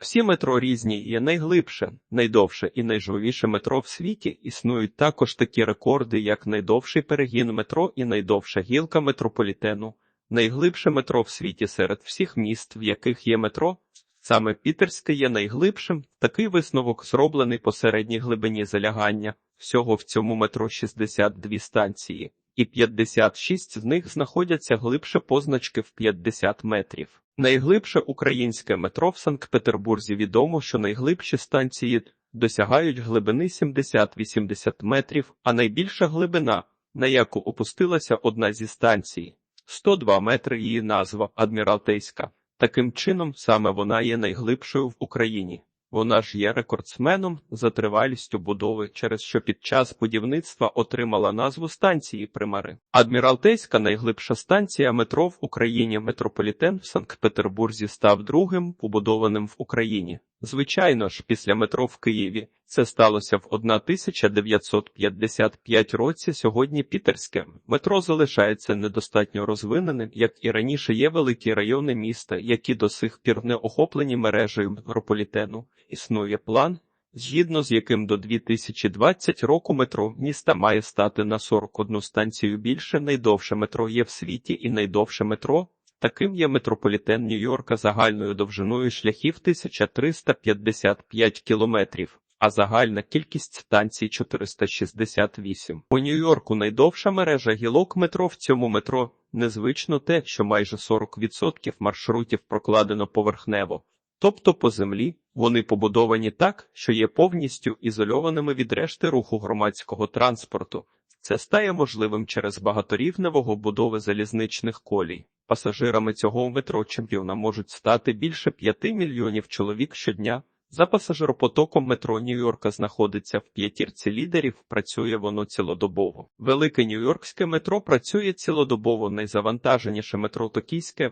Всі метро різні є найглибше, найдовше і найжвавіше метро в світі. Існують також такі рекорди, як найдовший перегін метро і найдовша гілка метрополітену. Найглибше метро в світі серед всіх міст, в яких є метро. Саме Пітерське є найглибшим. Такий висновок зроблений по середній глибині залягання. Всього в цьому метро 62 станції, і 56 з них знаходяться глибше позначки в 50 метрів. Найглибше українське метро в Санкт-Петербурзі відомо, що найглибші станції досягають глибини 70-80 метрів, а найбільша глибина, на яку опустилася одна зі станцій, 102 метри її назва Адміралтейська. Таким чином, саме вона є найглибшою в Україні. Вона ж є рекордсменом за тривалістю будови, через що під час будівництва отримала назву станції Примари. Адміралтейська найглибша станція метро в Україні метрополітен в Санкт-Петербурзі став другим побудованим в Україні. Звичайно ж, після метро в Києві це сталося в 1955 році. Сьогодні Пітерське метро залишається недостатньо розвиненим, як і раніше є великі райони міста, які до сих пір не охоплені мережею метрополітену. Існує план, згідно з яким до 2020 року метро міста має стати на 41 станцію більше. Найдовше метро є в світі і найдовше метро. Таким є метрополітен Нью-Йорка загальною довжиною шляхів 1355 кілометрів, а загальна кількість станцій 468. У Нью-Йорку найдовша мережа гілок метро в цьому метро незвично те, що майже 40% маршрутів прокладено поверхнево, тобто по землі. Вони побудовані так, що є повністю ізольованими від решти руху громадського транспорту. Це стає можливим через багаторівневого будови залізничних колій. Пасажирами цього метро чемпіона можуть стати більше 5 мільйонів чоловік щодня. За пасажиропотоком метро Нью-Йорка знаходиться в п'ятірці лідерів, працює воно цілодобово. Велике Нью-Йоркське метро працює цілодобово, найзавантаженіше метро Токійське,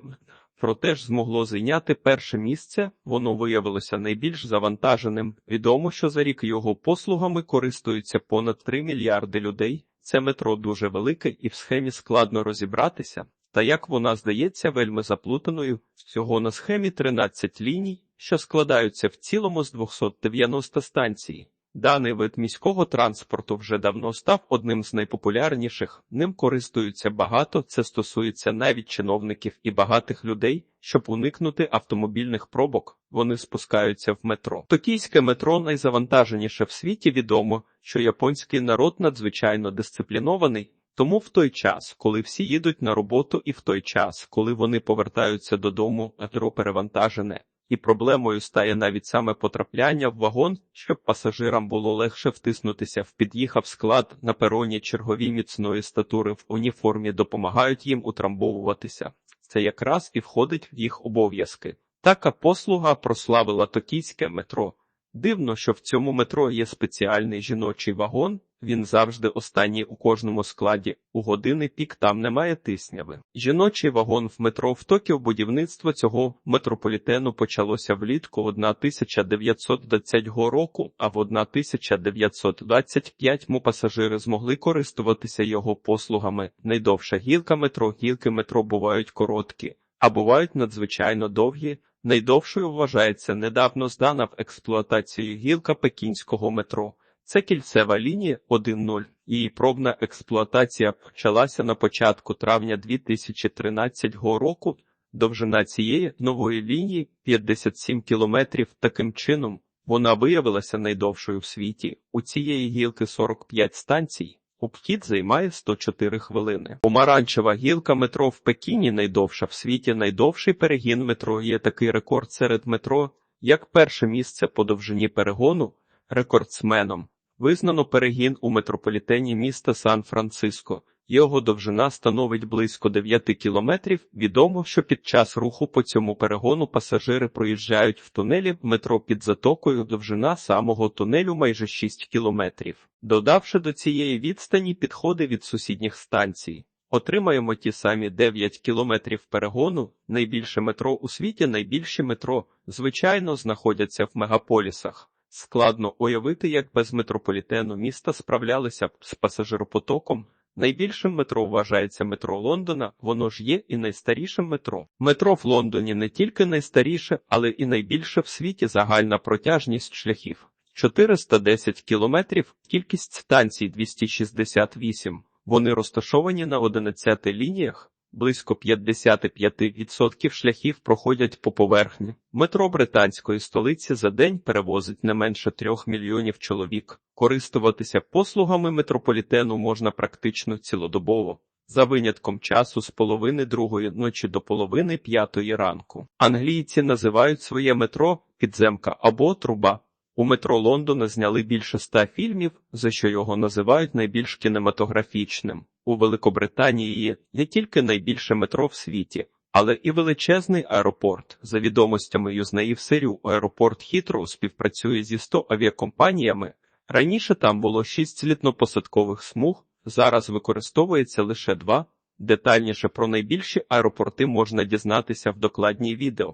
проте ж змогло зайняти перше місце, воно виявилося найбільш завантаженим. Відомо, що за рік його послугами користуються понад 3 мільярди людей. Це метро дуже велике і в схемі складно розібратися. Та як вона здається вельми заплутаною, всього на схемі 13 ліній, що складаються в цілому з 290 станцій. Даний вид міського транспорту вже давно став одним з найпопулярніших, ним користуються багато, це стосується навіть чиновників і багатих людей, щоб уникнути автомобільних пробок, вони спускаються в метро. Токійське метро найзавантаженіше в світі відомо, що японський народ надзвичайно дисциплінований, тому в той час, коли всі їдуть на роботу, і в той час, коли вони повертаються додому, метро перевантажене. І проблемою стає навіть саме потрапляння в вагон, щоб пасажирам було легше втиснутися в під'їхав склад на пероні чергові міцної статури в уніформі допомагають їм утрамбовуватися. Це якраз і входить в їх обов'язки. Така послуга прославила токійське метро. Дивно, що в цьому метро є спеціальний жіночий вагон, він завжди останній у кожному складі, у години пік там немає тисняви. Жіночий вагон в метро в Токіо будівництво цього метрополітену почалося влітку 1920 року, а в 1925 му пасажири змогли користуватися його послугами. Найдовша гілка метро, гілки метро бувають короткі, а бувають надзвичайно довгі. Найдовшою вважається недавно здана в експлуатацію гілка пекінського метро. Це кільцева лінія 1.0. Її пробна експлуатація почалася на початку травня 2013 року. Довжина цієї нової лінії 57 кілометрів. Таким чином, вона виявилася найдовшою в світі. У цієї гілки 45 станцій. Обхід займає 104 хвилини. Помаранчева гілка метро в Пекіні найдовша в світі. Найдовший перегін метро є такий рекорд серед метро, як перше місце по довжині перегону рекордсменом. Визнано перегін у метрополітені міста Сан-Франциско. Його довжина становить близько 9 кілометрів. Відомо, що під час руху по цьому перегону пасажири проїжджають в тунелі метро під затокою. Довжина самого тунелю майже 6 кілометрів. Додавши до цієї відстані підходи від сусідніх станцій. Отримаємо ті самі 9 кілометрів перегону. Найбільше метро у світі, найбільші метро, звичайно, знаходяться в мегаполісах. Складно уявити, як без метрополітену міста справлялися б з пасажиропотоком. Найбільшим метро вважається метро Лондона, воно ж є і найстарішим метро. Метро в Лондоні не тільки найстаріше, але і найбільше в світі загальна протяжність шляхів. 410 кілометрів, кількість станцій 268. Вони розташовані на 11 лініях. Близько 55% шляхів проходять по поверхні. Метро британської столиці за день перевозить не менше 3 мільйонів чоловік. Користуватися послугами метрополітену можна практично цілодобово. За винятком часу з половини другої ночі до половини п'ятої ранку. Англійці називають своє метро підземка або труба. У метро Лондона зняли більше ста фільмів, за що його називають найбільш кінематографічним. У Великобританії не тільки найбільше метро в світі, але і величезний аеропорт. За відомостями юзнаїв серію аеропорт Хітроу співпрацює зі 100 авіакомпаніями. Раніше там було 6 злітно-посадкових смуг, зараз використовується лише два. Детальніше про найбільші аеропорти можна дізнатися в докладній відео.